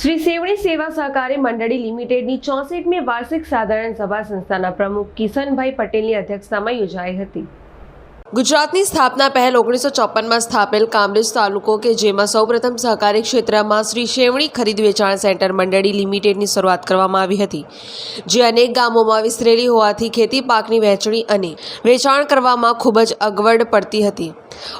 શ્રી સેવણી સેવા સહકારી મંડળી લિમિટેડની ચોસઠમી વાર્ષિક સાધારણ સભા સંસ્થાના પ્રમુખ કિશનભાઈ પટેલની અધ્યક્ષતામાં યોજાઈ હતી. ગુજરાતની સ્થાપના પહેલ ઓગણીસો ચોપનમાં સ્થાપેલ કામરેજ તાલુકો કે જેમાં સૌપ્રથમ સહકારી ક્ષેત્રમાં શ્રી શેવણી ખરીદ વેચાણ સેન્ટર મંડળી લિમિટેડની શરૂઆત કરવામાં આવી હતી, જે અનેક ગામોમાં વિસ્તરેલી હોવાથી ખેતી, પાકની વહેંચણી અને વેચાણ કરવામાં ખૂબ જ અગવડ પડતી હતી.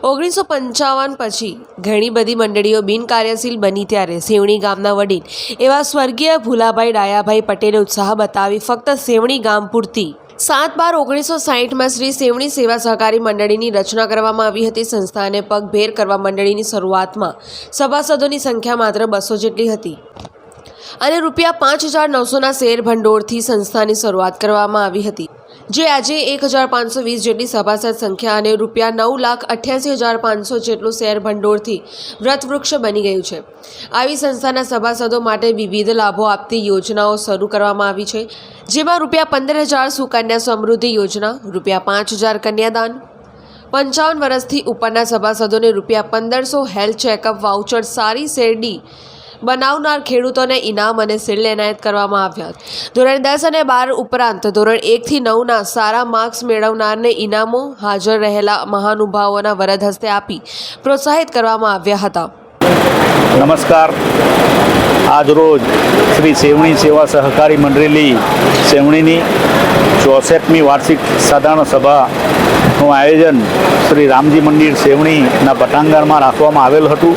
ઓગણીસો પંચાવન પછી ઘણી બધી મંડળીઓ બિનકાર્યશીલ બની ત્યારે સેવણી ગામના વડીલ એવા સ્વર્ગીય ભુલાભાઈ ડાયાભાઈ પટેલે ઉત્સાહ બતાવી ફક્ત સેવણી ગામ પૂરતી સાત બાર ઓગણીસો સાહીઠમાં શ્રી સેવણી સેવા સહકારી મંડળીની રચના કરવામાં આવી હતી. સંસ્થાને પગભેર કરવા મંડળીની શરૂઆતમાં સભાસદોની સંખ્યા માત્ર બસો જેટલી હતી. અને રૂપિયા પાંચ હજાર નવસોના શેર ભંડોળથી સંસ્થાની શરૂઆત કરવામાં આવી હતી. જે આજે એક હજાર પાંચસો વીસ જેટલી સભાસદ સંખ્યા અને રૂપિયા નવ લાખ અઠ્યાસી હજાર પાંચસો જેટલું શેર ભંડોળથી વ્રતવૃક્ષ બની ગયું છે. આવી સંસ્થાના સભાસદો માટે વિવિધ લાભો આપતી યોજનાઓ શરૂ કરવામાં આવી છે. જેમાં રૂપિયા પંદર હજાર સુકન્યા સમૃદ્ધિ યોજના, રૂપિયા પાંચ હજાર કન્યાદાન, પંચાવન વર્ષથી ઉપરના સભાસદોને રૂપિયા પંદરસો હેલ્થ ચેકઅપ વાઉચર સારી શેરડી બનાવનાર ખેડૂતોને ઇનામ અને સીલ એનાયત કરવામાં આવ્યા. ધોરણ દસ અને બાર ઉપરાંત ધોરણ એકથી નવના સારા માર્ક્સ મેળવનારને ઇનામો હાજર રહેલા મહાનુભાવોના વરદ હસ્તે આપી પ્રોત્સાહિત કરવામાં આવ્યા હતા. નમસ્કાર. આજરોજ શ્રી સેવણી સેવા સહકારી મંડળી સેવણીની ચોસઠમી વાર્ષિક સાધારણ સભાનું આયોજન શ્રી રામજી મંદિર સેવણીના પટાંગણમાં રાખવામાં આવેલ હતું.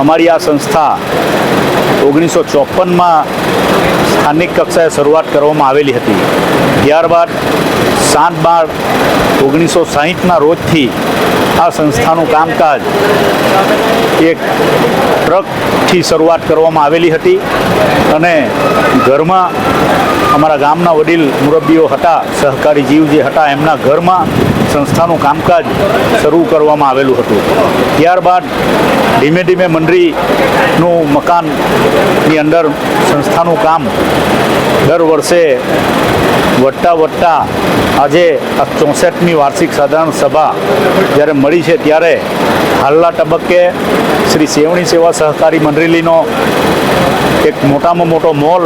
અમારી આ સંસ્થા ઓગણીસો ચોપનમાં સ્થાનિક કક્ષાએ શરૂઆત કરવામાં આવેલી હતી. ત્યારબાદ સાત બાર ઓગણીસો સાહીઠના રોજથી આ સંસ્થાનું કામકાજ એક ટ્રકથી શરૂઆત કરવામાં આવેલી હતી અને ઘરમાં અમારા ગામના વડીલ મુરબ્બીઓ હતા, સહકારી જીવ જે હતા, એમના ઘરમાં સંસ્થાનું કામકાજ શરૂ કરવામાં આવેલું હતું. ત્યારબાદ ધીમે ધીમે મંડળીનું મકાનની અંદર સંસ્થાનું કામ દર વર્ષે વધતા વધતા આજે આ ચોસઠમી વાર્ષિક સાધારણ સભા જ્યારે મળી છે ત્યારે હાલના તબક્કે શ્રી સેવણી સેવા સહકારી મંડળીનો એક મોટામાં મોટો મોલ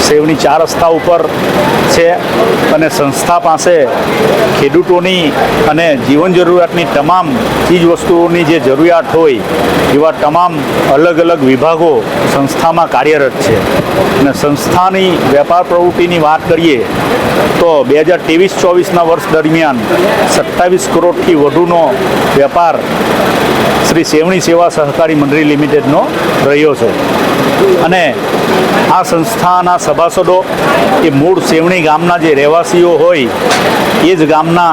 સેવની ચાર રસ્તા ઉપર છે અને સંસ્થા પાસે ખેડૂતોની અને જીવન જરૂરિયાતની તમામ ચીજ વસ્તુઓની જે જરૂરિયાત હોય એવા તમામ અલગ અલગ વિભાગો સંસ્થામાં કાર્યરત છે. અને સંસ્થાની વેપાર પ્રવૃત્તિની વાત કરીએ તો બે હજાર ત્રેવીસ ચોવીસના વર્ષ દરમિયાન સત્તાવીસ કરોડથી વધુનો વેપાર શ્રી સેવણી સેવા સહકારી મંડળી લિમિટેડનો રહ્યો છે. અને આ સંસ્થાના સભાસદો એ મૂળ સેવણી ગામના જે રહેવાસીઓ હોય, એ જ ગામના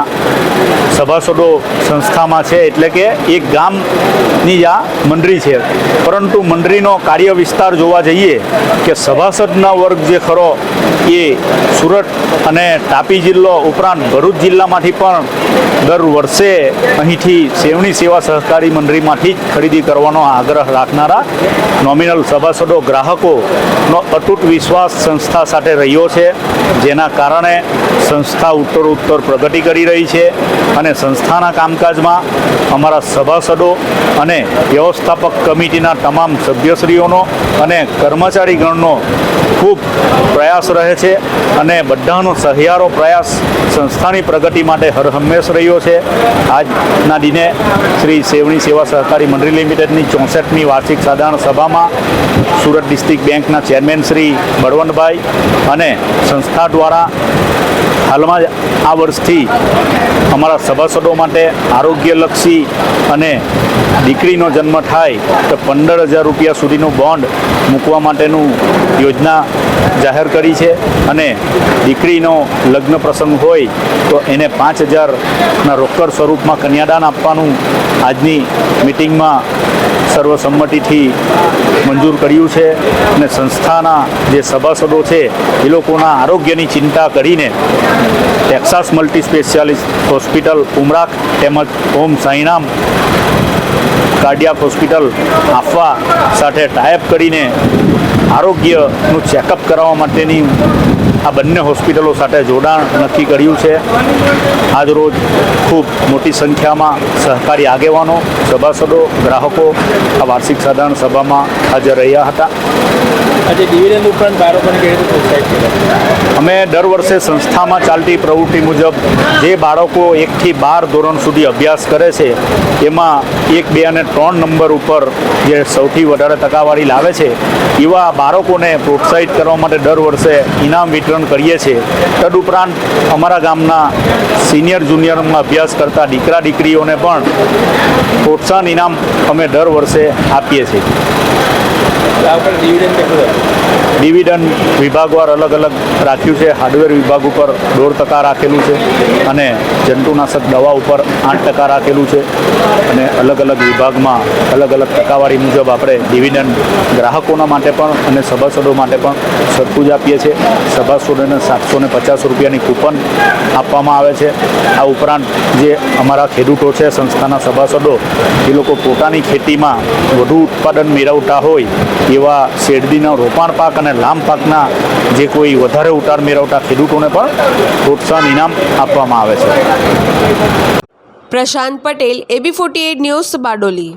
સભાસદો સંસ્થામાં છે. એટલે કે એક ગામની જ આ મંડળી છે. પરંતુ મંડળીનો કાર્ય વિસ્તાર જોવા જઈએ કે સભાસદના વર્ગ જે ખરો, એ સુરત અને તાપી જિલ્લો ઉપરાંત ભરૂચ જિલ્લામાંથી પણ દર વર્ષે અહીંથી સેવણી સેવા સહકારી મંડળીમાંથી જ ખરીદી કરવાનો આગ્રહ રાખનારા નોમિનલ સભાસદો ગ્રાહકોનો અતૂટ વિશ્વાસ સંસ્થા સાથે રહ્યો છે, જેના કારણે સંસ્થા ઉત્તર ઉત્તર પ્રગતિ કરી રહી છે અને સંસ્થાના કામકાજમાં અમારા સભાસદો અને વ્યવસ્થાપક કમિટીના તમામ સભ્યશ્રીઓનો અને કર્મચારીગણનો ખૂબ પ્રયાસ રહે છે અને બધાનો સહિયારો પ્રયાસ સંસ્થાની પ્રગતિ માટે હર હંમેશ રહ્યો છે. આજના દિને શ્રી સેવણી સેવા સહકારી મંડળી લિમિટેડની ચોસઠમી વાર્ષિક સાધારણ સભામાં સુરત ડિસ્ટ્રિક્ટ બેંકના ચેરમેન શ્રી બળવંતભાઈ અને સંસ્થા દ્વારા હાલમાં જ આ વર્ષથી અમારા સભાસદો માટે આરોગ્યલક્ષી અને દીકરીનો જન્મ થાય તો પંદર હજાર રૂપિયા સુધીનું બોન્ડ મૂકવા માટેનું યોજના જાહેર કરી છે અને દીકરીનો લગ્ન પ્રસંગ હોય તો એને પાંચ હજારના રોકડ સ્વરૂપમાં કન્યાદાન આપવાનું આજની મિટિંગમાં સર્વસંમતિથી મંજૂર કર્યું છે અને સંસ્થાના જે સભાસદો છે એ લોકોના આરોગ્યની ચિંતા કરીને ટેક્સાસ મલ્ટી સ્પેશિયાલિસ્ટ હોસ્પિટલ ઉમરાક તેમજ ઓમ સાંઈનામ કાર્ડિયાક હોસ્પિટલ આપવા સાથે ટાઈપ કરીને આરોગ્યનું ચેકઅપ કરાવવા માટેની આ બંને હોસ્પિટલો સાથે જોડાણ નક્કી કર્યું છે. આજરોજ ખૂબ મોટી સંખ્યામાં સહકારી આગેવાનો સભાસદો ગ્રાહકો આ વાર્ષિક સાધારણ સભામાં હાજર રહ્યા હતા. આજે ડિવિડન્ડ ઉપરાંત બાળકોને કેવી રીતે પ્રોત્સાહિત અમે દર વર્ષે સંસ્થામાં ચાલતી પ્રવૃત્તિ મુજબ જે બાળકો એકથી બાર ધોરણ સુધી અભ્યાસ કરે છે એમાં એક બે અને ત્રણ નંબર ઉપર જે સૌથી વધારે ટકાવારી લાવે છે એવા બાળકોને પ્રોત્સાહિત કરવા માટે દર વર્ષે ઇનામ વિતરણ કરીએ છીએ. તદુપરાંત અમારા ગામના સિનિયર જુનિયરમાં અભ્યાસ કરતા દીકરા દીકરીઓને પણ પ્રોત્સાહન ઇનામ અમે દર વર્ષે આપીએ છીએ. ડિવિડન્ડ વિભાગવાર અલગ અલગ રાખ્યું છે. હાર્ડવેર વિભાગ ઉપર દોઢ ટકા રાખેલું છે અને જંતુનાશક દવા ઉપર આઠ ટકા રાખેલું છે. અને અલગ અલગ વિભાગમાં અલગ અલગ ટકાવારી મુજબ આપણે ડિવિડન્ડ ગ્રાહકોના માટે પણ અને સભાસદો માટે પણ સરખું જ આપીએ છીએ. સભાસદોને સાતસો ને પચાસ રૂપિયાની કૂપન આપવામાં આવે છે. આ ઉપરાંત જે અમારા ખેડૂતો છે, સંસ્થાના સભાસદો, એ લોકો પોતાની ખેતીમાં વધુ ઉત્પાદન મેળવતા હોય એવા શેરડીના રોપાણ પાક અને લાંબ પાકના જે કોઈ વધારે ઉતાર મેળવતા ખેડૂતોને પણ પ્રોત્સાહન ઇનામ આપવામાં આવે છે. Prashant Patel A B forty news Bardoli.